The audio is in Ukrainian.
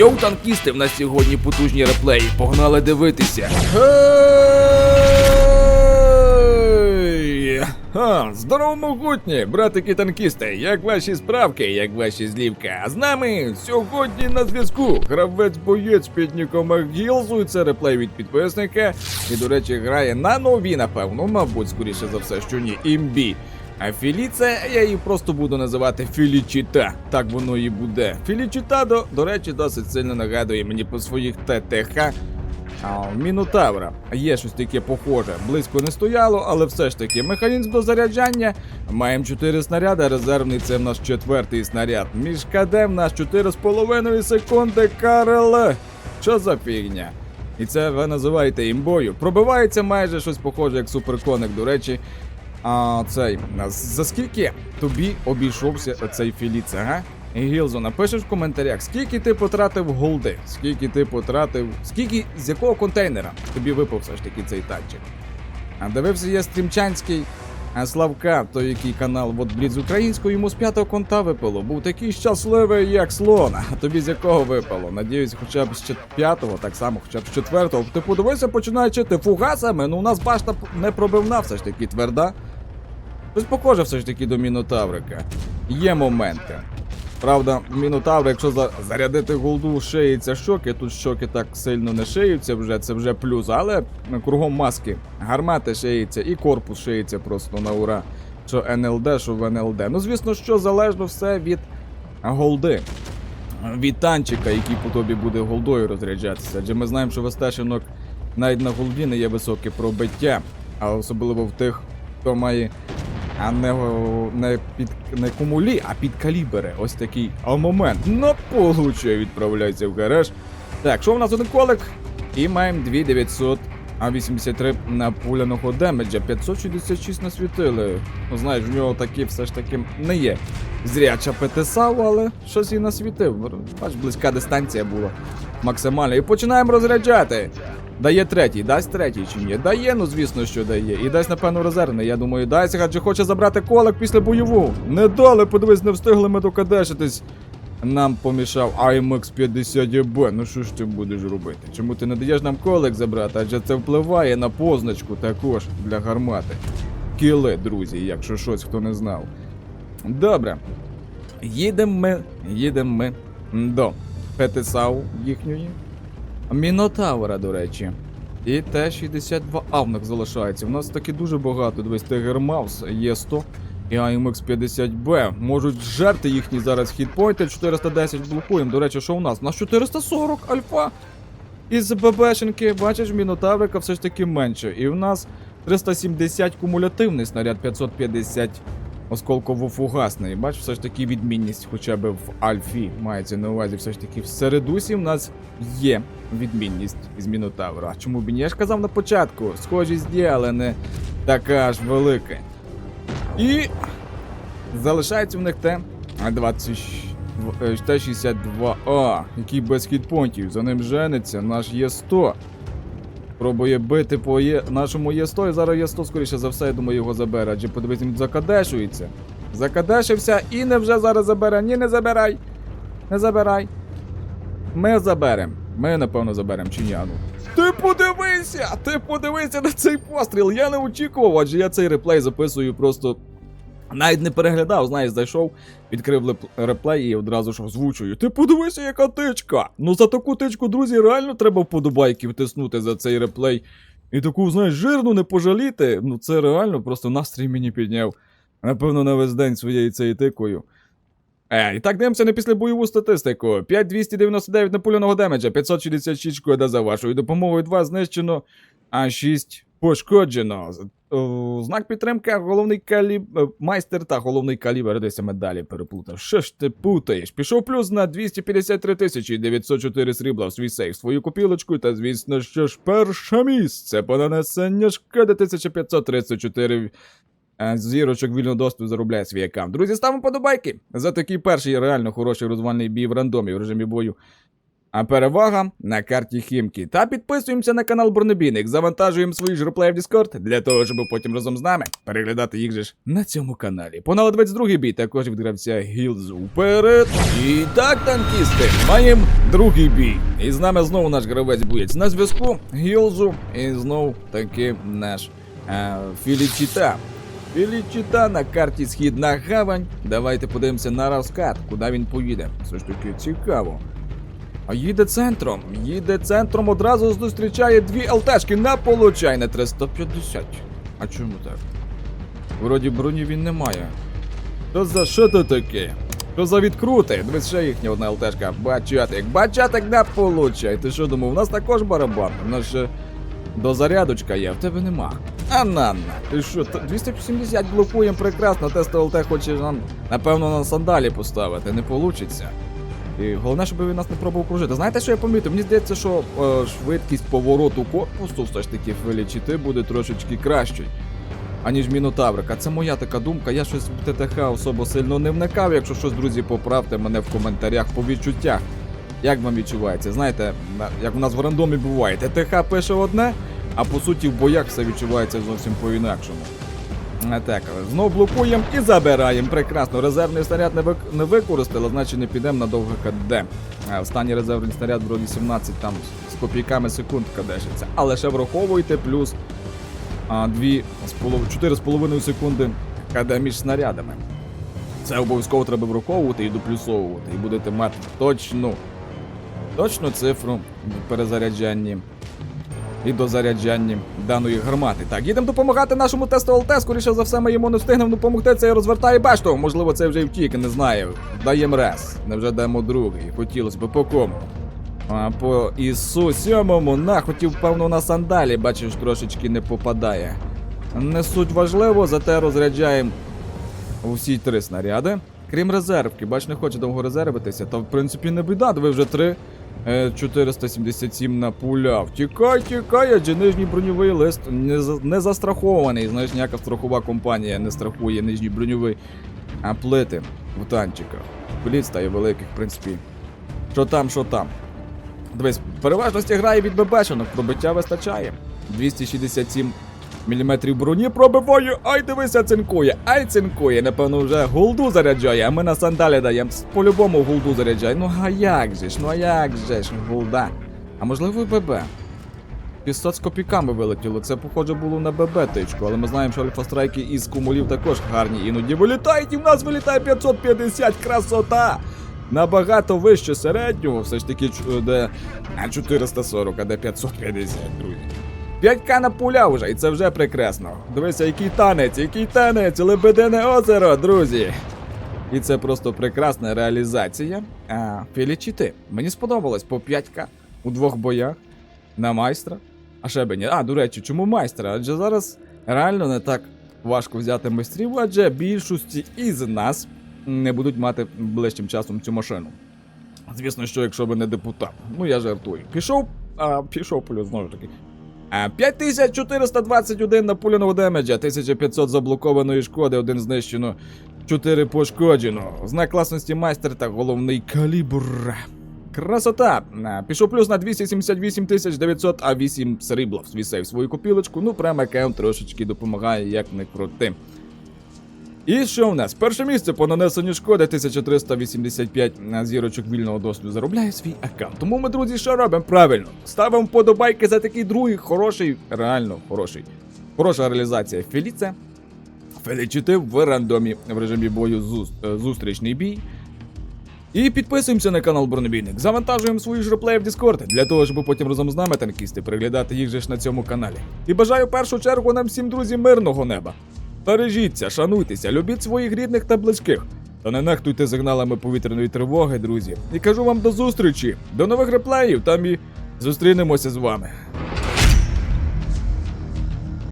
Йоу, танкісти, в нас сьогодні потужні реплеї. Погнали дивитися. Гей! Ха, здорово, могутні, братики танкісти, як ваші справки, як ваші злівки. А з нами сьогодні на зв'язку гравець боєць під ніком Гілзу, це реплей від підписника. І, до речі, грає на нові, напевно, мабуть, скоріше за все, що ні, імбі. А Філіце я її просто буду називати Філічіта. Так воно і буде. Філічіта, до, речі, досить сильно нагадує мені по своїх ТТХ. Мінотавра є щось таке похоже. Близько не стояло, але все ж таки механізм до заряджання. Маємо 4 снаряди, резервний це в нас четвертий снаряд. Між КД в нас 4,5 секунди КРЛ. Що за фігня? І це ви називаєте імбою. Пробивається майже щось похоже, як суперконик, до речі. А цей за скільки тобі обійшовся цей філіц, ага? Гілзо, напишеш в коментарях, скільки ти потратив голди, скільки ти потратив, скільки з якого контейнера тобі випав все ж таки цей танчик. А дивився я стрімчанський а Славка, той який канал Бліц українською, йому з п'ятого конта випало. Був такий щасливий, як слон. А тобі з якого випало? Надіюсь, хоча б з п'ятого, так само, хоча б з четвертого. Ти подивися, починає чити фугасами. Ну у нас башта не пробивна, все ж таки тверда. Щось похоже все ж таки до Мінотаврика. Є моменти. Правда, Мінотавр, якщо за- зарядити голду, шиється щоки, тут щоки так сильно не шиються вже, це вже плюс, але кругом маски гармати шиється і корпус шиється просто на ура. Що НЛД, що в НЛД. Ну, звісно, що залежно все від голди. Від танчика, який по тобі буде голдою розряджатися. Адже ми знаємо, що в СТ-шинок навіть на голді не є високе пробиття, а особливо в тих, хто має а не, не під не кумулі, а під калібри. Ось такий а момент. На получає відправляється в гараж. Так, що в нас один колик? І маємо 2900. А 83 на пуляного демеджа, 566 насвітили. Ну, знаєш, в нього такі все ж таки не є. Зряча ПТСАУ, але щось і насвітив. Бач, близька дистанція була максимальна. І починаємо розряджати. Дає третій, дасть третій чи ні? Дає, ну звісно, що дає. І дасть, напевно, резервний. Я думаю, дасть, адже хоче забрати колик після бойову. Не дали, подивись, не встигли ми докадешитись. Нам помішав IMX 50 b Ну що ж ти будеш робити? Чому ти не даєш нам колик забрати? Адже це впливає на позначку також для гармати. Кіли, друзі, якщо щось хто не знав. Добре. Їдемо ми, їдемо ми до ПТСАУ їхньої. Мінотавра, до речі. І Т-62 Авнок залишається. У нас таки дуже багато. Дивись, Тигер Маус, Є100 і AMX 50B. Можуть жерти їхні зараз хітпойнти. 410 блокуємо. До речі, що у нас? У нас 440 альфа. Із ББшенки, бачиш, мінотаврика все ж таки менше. І в нас 370 кумулятивний снаряд, 550 осколково-фугасний. Бач, все ж таки відмінність хоча б в Альфі мається на увазі. Все ж таки в середусі в нас є відмінність із Мінотавра. Чому б і? Я ж казав на початку, схожість є, але не така аж велика. І залишається в них Т-20. е, Т-62А, який без хітпонтів. За ним жениться наш Є100. Пробує бити по є... нашому Є100, і зараз Є100, скоріше за все, я думаю, його забере. Адже подивись, він закадешується. Закадешився і не вже зараз забере. Ні, не забирай. Не забирай. Ми заберем. Ми, напевно, заберем чи ні, а ну. Ти подивися! Ти подивися на цей постріл! Я не очікував, адже я цей реплей записую просто. Навіть не переглядав, знаєш, зайшов, відкрив реплей і одразу ж озвучую. Ти подивися, яка тичка! Ну за таку тичку, друзі, реально треба вподобайки втиснути за цей реплей. І таку, знаєш, жирну не пожаліти. Ну це реально просто настрій мені підняв. Напевно, на весь день своєю цією тикою. Е, і так дивимося на післябойову статистику. 5299 напуляного демеджа, 566 шкода за вашою допомогою, 2 знищено, а 6 пошкоджено. О, Знак підтримки, головний каліб... е, майстер та головний калібр, десь медалі переплутав. Що ж ти путаєш? Пішов плюс на 253 тисячі 904 срібла в свій сейф, свою копілочку, та звісно, що ж перше місце по нанесення шкоди 1534 Е, Зірочок вільного доступу заробляє свій аккаунт. Друзі, ставимо подобайки за такий перший реально хороший розвальний бій в рандомі в режимі бою. А перевага на карті Хімки. Та підписуємося на канал Бронебійник, завантажуємо свої ж реплеї в Discord для того, щоб потім разом з нами переглядати їх же ж на цьому каналі. Понад 22 бій також від гравця Гілзу вперед. І так, танкісти, маємо другий бій. І з нами знову наш гравець боєць на зв'язку Гілзу. І знову таки наш е, Філічіта. Філічіта на карті Східна Гавань. Давайте подивимося на розкат, куди він поїде. Все ж таки цікаво. А їде центром. Їде центром, одразу зустрічає дві ЛТшки на получай на 350. А чому так? Вроді броні він не має. Що за що то таке? Що за відкрути? Дивись, ще їхня одна ЛТшка. Бачатик, бачатик на получай. Ти що думав, у нас також барабан. У нас ще до зарядочка є, в тебе нема. А Нанна, ти що, т- 270 блокуємо прекрасно, тест ЛТ хоче нам, напевно, на сандалі поставити, не получиться. І головне, щоб він нас не пробував кружити. Знаєте, що я помітив? Мені здається, що е, швидкість повороту корпусу все ж таки в Елічіти буде трошечки кращою, аніж Мінотаврика. Це моя така думка. Я щось в ТТХ особо сильно не вникав. Якщо щось, друзі, поправте мене в коментарях по відчуттях. Як вам відчувається? Знаєте, як у нас в рандомі буває, ТТХ пише одне, а по суті в боях все відчувається зовсім по-інакшому. А Так, знов блокуємо і забираємо. Прекрасно. Резервний снаряд не, вик... не використали, значить не підемо на довге КД. А, Останній резервний снаряд вроді 17 там з копійками секунд кадешиться. Але ще враховуйте плюс а, 2 з полов... 4,5 секунди КД між снарядами. Це обов'язково треба враховувати і доплюсовувати. І будете мати точну, точну цифру в перезаряджанні і до заряджання даної гармати. Так, їдемо допомагати нашому тесту ЛТ. Скоріше за все, ми йому не встигнемо допомогти. Це розвертає башту. Можливо, це вже й втік, не знаю. Даємо раз. Невже даємо другий. Хотілося б по кому. А по ІСу сьомому на хотів, певно, на сандалі, бачиш, трошечки не попадає. Не суть важливо, зате розряджаємо усі три снаряди. Крім резервки, бач, не хоче довго резервитися, то в принципі не біда, ви вже три. Е, 477 напуляв. Тікай, тікай, адже нижній броньовий лист не, не застрахований. Знаєш, ніяка страхова компанія не страхує нижній броньовий а плити в танчиках. Пліт стає великих, в принципі. Що там, що там. Дивись, переважності грає від ББшинок, пробиття вистачає. 267 мм броні пробиваю, ай дивися, цинкує, ай цинкує, напевно, вже голду заряджає, а ми на сандалі даємо. По-любому голду заряджає. Ну а як же ж, ну а як же ж, голда. А можливо ББ. 500 з копійками вилетіло, це похоже було на ББ тичку, але ми знаємо, що альфа-страйки із кумулів також гарні іноді вилітають, і в нас вилітає 550, красота! Набагато вище середнього, все ж таки, де 440, а де 550, друзі. 5к на пуля вже, і це вже прекрасно. Дивися, який танець, який танець, лебедине озеро, друзі. І це просто прекрасна реалізація. А, Філічіти. Мені сподобалось по 5к у двох боях на майстра. А ще б ні. А, до речі, чому майстра? Адже зараз реально не так важко взяти майстрів, адже більшості із нас не будуть мати ближчим часом цю машину. Звісно, що якщо ви не депутат. Ну я жартую. Пішов, а пішов плюс знову ж таки. А 5421 напуляного демеджа, 1500 заблокованої шкоди, один знищено, 4 пошкоджено. Знак класності майстер та головний калібр. Красота! Пішов плюс на 278 900, а 8 срібла в свій сейф свою копілочку. Ну, прям аккаунт трошечки допомагає, як не крути. І що в нас? Перше місце по нанесенню шкоди 1385 зірочок вільного досвіду заробляє свій аккаунт. Тому ми, друзі, що робимо? Правильно. Ставимо вподобайки за такий другий хороший, реально хороший. Хороша реалізація Феліце. Фелічити в рандомі в режимі бою зус- е, зустрічний бій. І підписуємося на канал Бронебійник. Завантажуємо свої ж реплеї в Discord, для того, щоб потім разом з нами танкісти переглядати їх же ж на цьому каналі. І бажаю першу чергу нам всім, друзі, мирного неба. Бережіться, шануйтеся, любіть своїх рідних та близьких. Та не нехтуйте сигналами повітряної тривоги, друзі. І кажу вам до зустрічі, до нових реплеїв, там і зустрінемося з вами.